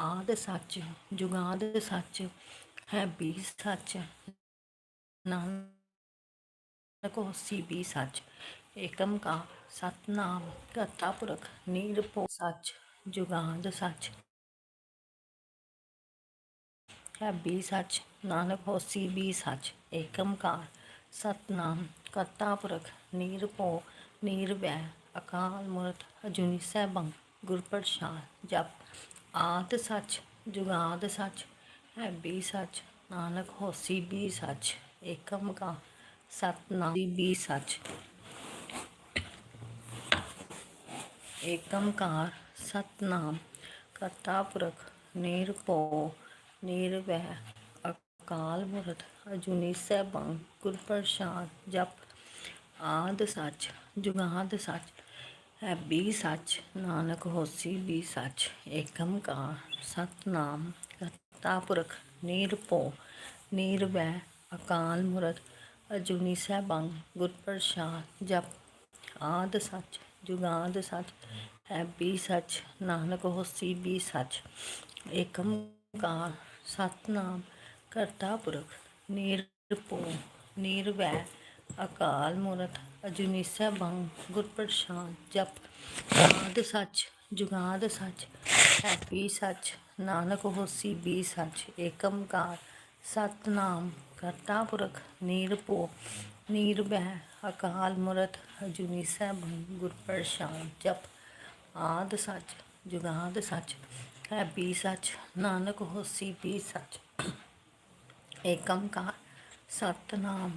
ਆਦ ਸੱਚ, ਜੁਗਾਦ ਸੱਚ, ਹੈ ਵੀ ਸੱਚ। ਨਾਨਕ ਹੋਸੀ ਵੀ ਸੱਚ, ਏਕਮ ਕਾ ਸਤਨਾਮ ਕਰਤਾ ਪੁਰਖ ਨਿਰਭਉ ਸੱਚ, ਜੁਗਾਦ ਸੱਚ। ਹੈ ਵੀ ਸੱਚ, ਨਾਨਕ ਹੋਸੀ ਵੀ ਸੱਚ, ਏਕਮ ਕਾ ਸਤਨਾਮ ਕਰਤਾ ਪੁਰਖ ਨਿਰਭਉ ਨਿਰਵੈ ਅਕਾਲ ਮੂਰਤ, ਅਜੂਨੀ ਸੈਭੰ ਗੁਰ ਪ੍ਰਸਾਦ ਜਪ। ਆਦ ਸੱਚ ਜੁਗਾਦ ਸੱਚ, ਹੈ ਵੀ ਸੱਚ, ਨਾਨਕ ਹੋਸੀ ਵੀ ਸੱਚ, ਏਕਮ ਕਾ ਸਤਨਾਮ ਵੀ ਸੱਚ। ਏਕੰਕਾਰ ਸਤਨਾਮ, ਕਰਤਾ ਪੁਰਖ ਨਿਰਭਉ ਨਿਰਵੈ ਅਕਾਲ ਮੂਰਤ ਅਜੂਨੀ ਸੈਭੰ ਗੁਰ ਪ੍ਰਸਾਦ, ਜਪ, ਆਦ ਸੱਚ ਜੁਗਾਦ ਸੱਚ। ਹੈ ਵੀ ਸੱਚ, ਨਾਨਕ ਹੋਸੀ ਵੀ ਸੱਚ ਏਕੰਕਾਰ ਸਤਨਾਮ। ਕਰਤਾ ਪੁਰਖ ਨਿਰਭਉ ਨਿਰਵੈ ਅਕਾਲ ਮੂਰਤ ਅਜੂਨੀ ਸੈਭੰ ਗੁਰ ਪ੍ਰਸਾਦ, ਜਪ, ਆਦ ਸੱਚ, ਜੁਗਾਦ ਸੱਚ, ਹੈ ਵੀ ਸੱਚ, ਨਾਨਕ ਹੋਸੀ ਵੀ ਸੱਚ। ਏਕਮ ਏਕੰਕਾਰ ਸਤਨਾਮ, ਕਰਤਾ ਪੁਰਖ ਨਿਰਭਉ ਨਿਰਵੈ ਅਕਾਲ ਮੂਰਤ, ਅਜੂਨੀ ਬੰਗ ਗੁਰ ਪ੍ਰਸਾਦ ਜਪ ਆਦ ਸੱਚ, ਜੁਗਾਦ ਸੱਚ ਹੈ ਵੀ ਸੱਚ, ਨਾਨਕ ਹੋਸੀ ਵੀ ਸੱਚ ਏਕੰਕਾਰ ਸਤਨਾਮ, ਕਰਤਾ ਪੁਰਖ ਨਿਰਭਉ ਨਿਰਵੈ ਅਕਾਲ ਮੂਰਤ, ਅਜੂਨੀ ਬੰਗ ਗੁਰ ਪ੍ਰਸਾਦ ਜਪ, ਆਦ ਸੱਚ, ਜੁਗਾਦ ਸੱਚ, ਹੈਪੀ ਸੱਚ, ਨਾਨਕ ਹੋਸੀ ਬੀ ਸੱਚ ਏਕੰਕਾਰ ਸਤਨਾਮ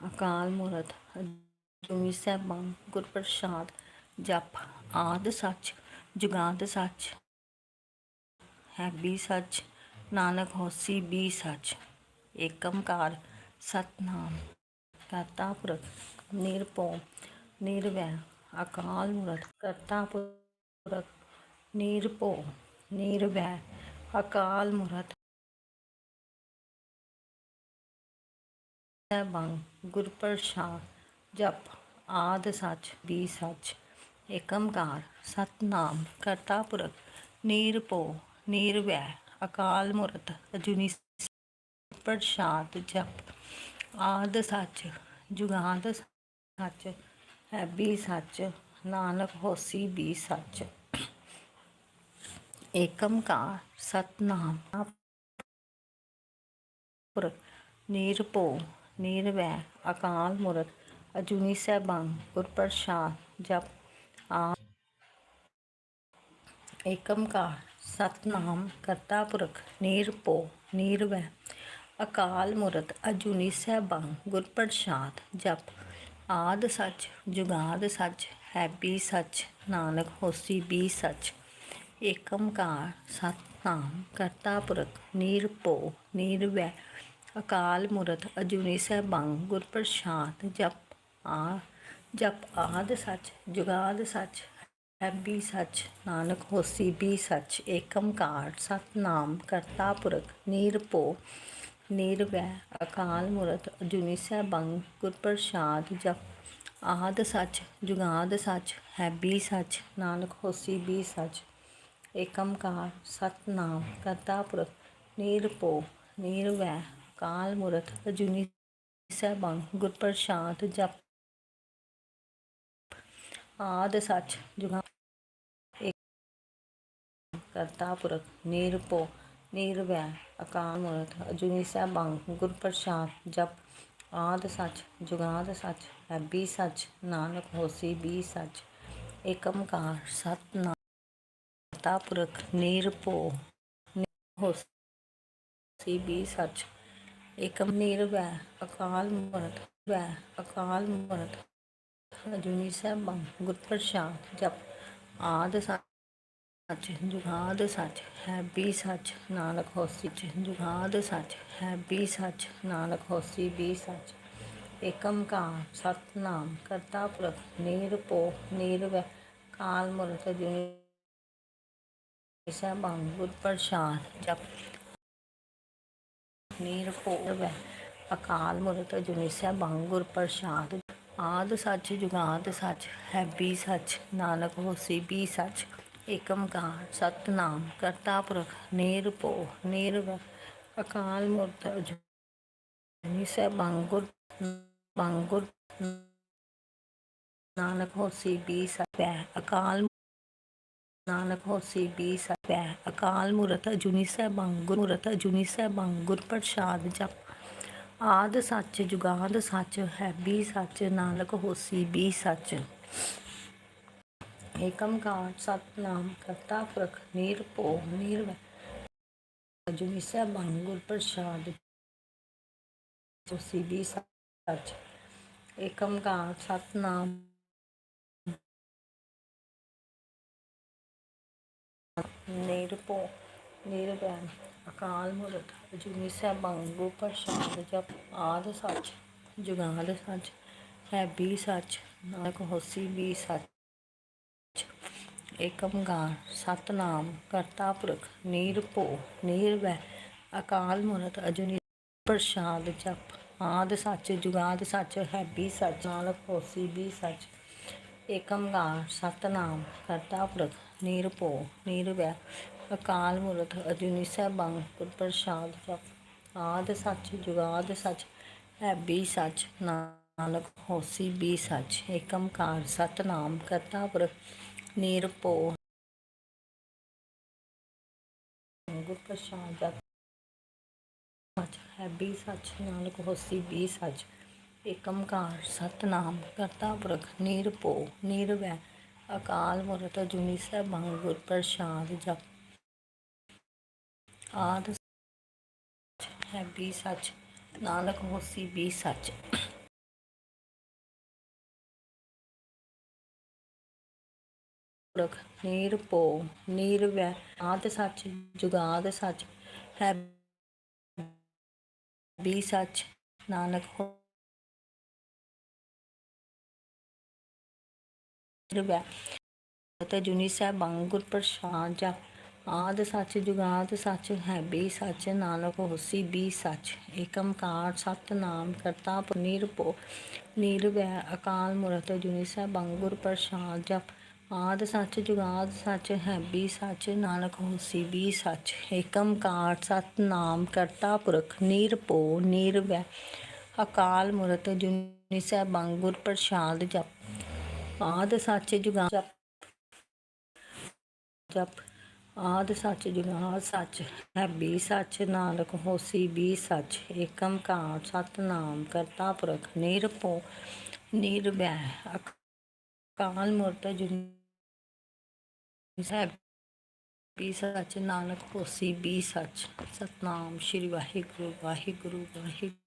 ਅਕਾਲ ਮੂਰਤ ਅਜੂਨੀ ਸੈਭੰ ਗੁਰ ਜਪ ਆਦ ਸੱਚ ਜੁਗਾਂਦ ਸੱਚ, ਹੈ ਵੀ ਸੱਚ, ਨਾਨਕ ਹੋਸੀ ਵੀ ਸੱਚ ਏਕੰਕਾਰ ਸਤਨਾਮ ਕਰਤਾ ਪੁਰਖ ਨਿਰਭਉ ਨਿਰਵੈ ਅਕਾਲ ਮੂਰਤ ਕਰਤਾ ਪੁਰਖ ਨਿਰਭਉ ਨਿਰਵੈ ਅਕਾਲ ਮੂਰਤ ਸੈਭੰ ਗੁਰ ਪ੍ਰਸਾਦ ਜਪ ਆਦ ਸੱਚ ਵੀ ਸੱਚ। ਏਕੰਕਾਰ ਸਤਨਾਮ ਕਰਤਾ ਪੁਰਖ ਨਿਰਭਉ ਨਿਰਵੈ ਅਕਾਲ ਮੂਰਤ ਅਜੂਨੀ ਪ੍ਰਸਾਦ, ਜਪ ਆਦ ਸੱਚ, ਜੁਗਾਦ ਸੱਚ, ਹੈ ਵੀ ਸੱਚ, ਨਾਨਕ ਹੋਸੀ ਵੀ ਸੱਚ। ਏਕੰਕਾਰ ਸਤਨਾਮ। ਪੁਰਖ ਨਿਰਭਉ ਨਿਰਵੈ ਅਕਾਲ ਮੂਰਤ, ਅਜੂਨੀ ਸੈਭੰ ਗੁਰ ਪ੍ਰਸਾਦ ਜਪ ਆ ਏਕੰਕਾਰ ਸਤਨਾਮ, ਕਰਤਾ ਪੁਰਖ ਨਿਰਭਉ ਨਿਰਵੈ ਅਕਾਲ ਮੂਰਤ, ਅਜੂਨੀ ਸੈਭੰ ਗੁਰ ਜਪ, ਆਦ ਸੱਚ, ਜੁਗਾਦ ਸੱਚ, ਹੈ ਬੀ ਸੱਚ, ਨਾਨਕ ਹੋਸੀ ਬੀ ਸੱਚ ਏਕਮਕਾਰ ਸਤਨਾਮ, ਕਰਤਾ ਪੁਰਖ ਨਿਰਭਉ ਨਿਰਵੈ ਅਕਾਲ ਮੂਰਤ ਅਜੂਨੀ ਸੈਭੰ ਗੁਰ ਪ੍ਰਸਾਦ ਜਪ ਆ, ਜਪ ਆਦ ਸੱਚ, ਜੁਗਾਦ ਸੱਚ ਹੈ ਵੀ ਸੱਚ, ਨਾਨਕ ਹੋਸੀ ਵੀ ਸੱਚ ਏਕਮਕਾਰ ਸਤਨਾਮ ਕਰਤਾ ਪੁਰਖ ਨਿਰਭਉ ਨਿਰਵੈ ਅਕਾਲ ਮੂਰਤ ਅਜੂਨੀ ਸੈਭੰ ਗੁਰ ਪ੍ਰਸਾਦ ਜਪ ਆਦ ਸੱਚ, ਜੁਗਾਦ ਸੱਚ ਹੈ ਵੀ ਸੱਚ, ਨਾਨਕ ਹੋਸੀ ਵੀ ਸੱਚ ਏਕਮਕਾਰ ਸਤਨਾਮ ਕਰਤਾ ਪੁਰਖ ਨਿਰਭਉ ਨਿਰਵੈ ਅਕਾਲ ਮੂਰਤ ਅਜੂਨੀ ਸੈਭੰ ਗੁਰ ਜਪ ਆਦ ਸੱਚ ਜੁਗਾ ਕਰਤਾ ਪੁਰਖ ਨਿਰਭਉ ਨਿਰਵੈ ਅਕਾਲ ਮੂਰਤ ਅਜੂਨੀ ਸੈਭੰ ਗੁਰ ਜਪ ਆਦ ਸੱਚ ਜੁਗਾਦ ਸੱਚ ਹੈ ਵੀ ਸੱਚ ਨਾਨਕ ਹੋਸੀ ਵੀ ਸੱਚ ਏਕੰਕਾਰ ਸਤਨਾਮ ਕਰਤਾ ਪੁਰਖ ਨਿਰਭਉ ਹੋਸੀ ਵੀ ਸੱਚ ਏਕਮ ਨਿਰਵੈ ਅਕਾਲ ਮੂਰਤ, ਵੈ, ਅਕਾਲ ਮੂਰਤ। ਅਜੂਨੀ ਸੈਭੰ ਗੁਰ ਪ੍ਰਸਾਦ ਜਪ, ਆਦ ਸੱਚ, ਜੁਗਾਦ ਸੱਚ, ਹੈ ਵੀ ਸੱਚ, ਨਾਨਕ ਹੋਸੀ ਚ, ਜੁਗਾਦ ਸੱਚ, ਹੈ ਵੀ ਸੱਚ, ਨਾਨਕ ਹੋਸੀ ਵੀ ਸੱਚ। ਏਕੰ ਸਤਨਾਮ, ਕਰਤਾ ਪੁਰਖ ਨਿਰਭਉ ਨਿਰਵੈ ਕਾਲ ਮੂਰਤ ਅਜੂਨੀ ਸੈਭੰ ਗੁਰ ਜਪ ਨਿਰਭਉ ਵੈ ਅਕਾਲ ਮੂਰਤ ਅਜੂਨੀ ਸੈਭੰ ਪ੍ਰਸਾਦ। ਆਦ ਸੱਚ ਜੁਗਾਦ ਸੱਚ, ਹੈ ਵੀ ਸੱਚ, ਨਾਨਕ ਹੋਸੀ ਵੀ ਸੱਚ। ਏਕੰ ਸਤਨਾਮ, ਕਰਤਾ ਪੁਰਖ ਨਿਰਭਉ ਨਿਰਵੈ ਅਕਾਲ ਮੂਰਤ ਅਜੂਨੀ ਸੈਭੰ ਗੁਰ ਨਾਨਕ ਹੋਸੀ ਵੀ ਸਤਿ ਅਕਾਲ ਨਾਨਕ ਹੋਸੀ ਵੀ ਸਤਿ ਅਕਾਲ ਮੂਰਤ ਅਜੂਨੀ ਸੈਭੰ ਗੁਰ ਮੂਰਤ ਅਜੂਨੀ ਸੈਭੰ ਗੁਰ ਪ੍ਰਸਾਦ ਜਪ। ਆਦ ਸੱਚ ਜੁਗਾਦ ਸੱਚ ਹੈ ਵੀ ਸੱਚ, ਨਾਨਕ ਹੋਸੀ ਵੀ ਸੱਚ। ਏਕਮ ਸਤਨਾਮ ਕਰਤਾ ਪੁਰਖ ਨਿਰਭਉ ਨਿਰਵੈ ਅਜੂਨੀ ਸੈਭੰ ਗੁਰ ਪ੍ਰਸਾਦ ਹੋਸੀ ਵੀ ਸੱਚ। ਏਕਮ ਸਤਨਾਮ ਨਿਰਭਉ ਨਿਰਵੈਰ ਅਕਾਲ ਮੂਰਤ ਅਜੂਨੀ ਸੈਭੰ ਗੁਰ ਪ੍ਰਸਾਦ ਜਪ, ਆਦ ਸੱਚ, ਜੁਗਾਦ ਸੱਚ, ਹੈ ਵੀ ਸੱਚ, ਨਾਨਕ ਹੋਸੀ ਵੀ ਸੱਚ। ਏਕਮ ਕਾਰ ਸਤਨਾਮ, ਕਰਤਾ ਪੁਰਖ ਨਿਰਭਉ ਨਿਰਵੈ ਅਕਾਲ ਮੂਰਤ ਅਜੂਨੀ ਪ੍ਰਸਾਦ ਜਪ, ਆਦ ਸੱਚ, ਜੁਗਾਦ ਸੱਚ, ਹੈ ਵੀ ਸੱਚ, ਨਾਨਕ ਹੋਸੀ ਵੀ ਸੱਚ। ਏਕਮ ਕਾਰ ਸਤਨਾਮ, ਕਰਤਾ ਪੁਰਖ ਨਿਰਭਉ ਨਿਰਵੈ ਅਕਾਲ ਮੂਰਤ ਅਜੂਨੀ ਸੈਭੰ ਗੁਰ ਪ੍ਰਸਾਦ ਜਪ ਆਦ ਸੱਚ, ਜੁਗਾਦ ਸੱਚ, ਹੈ ਬੀ ਸੱਚ, ਨਾਨਕ ਹੋਸੀ ਵੀ ਸੱਚ, ਏਕਮ ਸਤਨਾਮ, ਕਰਤਾ ਪੁਰਖ ਨਿਰਭਉ ਗੁਰ ਪ੍ਰਸਾਦ ਜਪ ਸੱਚ, ਹੈ ਵੀ ਸੱਚ, ਨਾਨਕ ਹੋਸੀ ਬੀ ਸੱਚ ਏਕਮਕਾਰ ਸਤਨਾਮ, ਕਰਤਾ ਪੁਰਖ ਨਿਰਪੋ ਨਿਰਵੈ ਅਕਾਲ ਮੂਰਤ ਅਜੂਨੀ ਸੈਭੰ ਗੁਰ ਪ੍ਰਸਾਦ ਜਪ। ਆਦ ਸੱਚ ਹੈ ਵੀ ਸੱਚ, ਨਾਨਕ ਹੋਸੀ ਵੀ ਸੱਚ। ਪੁਰਖ ਨਿਰਭਉ ਨਿਰਵੈ ਆਦ ਸੱਚ, ਜੁਗਾਦ ਸੱਚ, ਹੈ ਵੀ ਸੱਚ, ਨਾਨਕ ਹੋ ਨਿਰਵੈ ਤੇ ਜੁਨੀ ਸੈਭੰ ਗੁਰ ਪ੍ਰਸਾਦ ਜਪ ਆਦ ਸੱਚ ਜੁਗਾਦ ਸੱਚ ਹੈ ਵੀ ਸੱਚ ਨਾਨਕ ਹੋਸੀ ਬੀ ਸੱਚ। ਏਕਮ ਕਾਰ ਸਤਨਾਮ ਕਰਤਾ ਪੁਰਖ ਨਿਰਭਉ। ਨਿਰਵੈ ਅਕਾਲ ਮੂਰਤ ਜੁਨੀ ਸੈਭੰ ਗੁਰ ਪ੍ਰਸਾਦ ਜਪ ਆਦ ਸੱਚ ਜੁਗਾਦ ਸੱਚ ਹੈ, ਬੀ ਸੱਚ ਨਾਨਕ ਹੋਸੀ ਬੀ ਸੱਚ। ਏਕਮ ਕਾਰ ਸਤਨਾਮ ਕਰਤਾ ਪੁਰਖ ਨਿਰਭਉ ਨਿਰਵੈ ਅਕਾਲ ਮੂਰਤ ਜੁਨੀ ਸੈਭੰ ਗੁਰ ਪ੍ਰਸਾਦ ਜਪ ਆਦ ਸੱਚ ਜੁਗਾਦ ਜਪ ਜਪ, ਆਦ ਸੱਚ ਜੁਗਾਦ ਸੱਚ ਹੈ ਵੀ ਸੱਚ, ਨਾਨਕ ਹੋਸੀ ਬੀ ਸੱਚ ਏਕਮ ਕਾਰ ਸਤਨਾਮ ਕਰਤਾ ਪੁਰਖ ਨਿਰਭਉ ਨਿਰਵੈ ਅਕਾਲ ਮੂਰਤ ਜੁਨੀ ਹੈ ਵੀ ਸੱਚ, ਨਾਨਕ ਹੋਸੀ ਵੀ ਸੱਚ, ਸਤਨਾਮ ਸ੍ਰੀ ਵਾਹਿਗੁਰੂ ਵਾਹਿਗੁਰੂ ਵਾਹਿਗੁਰੂ।